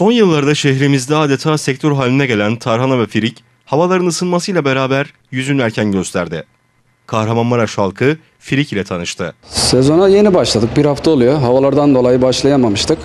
Son yıllarda şehrimizde adeta sektör haline gelen tarhana ve firik, havaların ısınmasıyla beraber yüzünü erken gösterdi. Kahramanmaraş halkı firik ile tanıştı. Sezona yeni başladık. Bir hafta oluyor. Havalardan dolayı başlayamamıştık.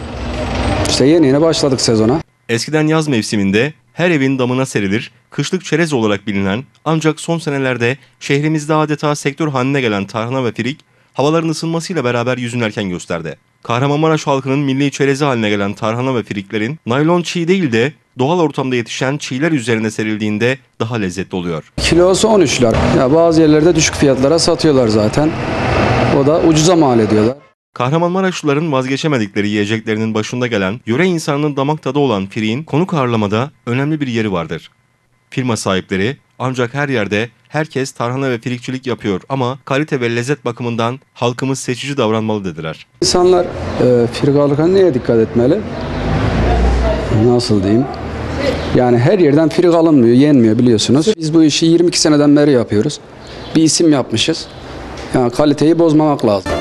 İşte yeni yeni başladık sezona. Eskiden yaz mevsiminde her evin damına serilir, kışlık çerez olarak bilinen ancak son senelerde şehrimizde adeta sektör haline gelen tarhana ve firik, havaların ısınmasıyla beraber yüzünü erken gösterdi. Kahramanmaraş halkının milli çerezi haline gelen tarhana ve firiklerin naylon çiğ değil de doğal ortamda yetişen çiğler üzerine serildiğinde daha lezzetli oluyor. Kilosu 13 lira. Ya bazı yerlerde düşük fiyatlara satıyorlar zaten. O da ucuza mal ediyorlar. Kahramanmaraşlıların vazgeçemedikleri yiyeceklerinin başında gelen, yöre insanının damak tadı olan firiğin konuk ağırlamada önemli bir yeri vardır. Firma sahipleri ancak her yerde herkes tarhana ve firikçilik yapıyor ama kalite ve lezzet bakımından halkımız seçici davranmalı dediler. İnsanlar e, firik alırken neye dikkat etmeli? Nasıl diyeyim? Yani her yerden firik alınmıyor, yenmiyor biliyorsunuz. Biz bu işi 22 seneden beri yapıyoruz. Bir isim yapmışız. Yani kaliteyi bozmamak lazım.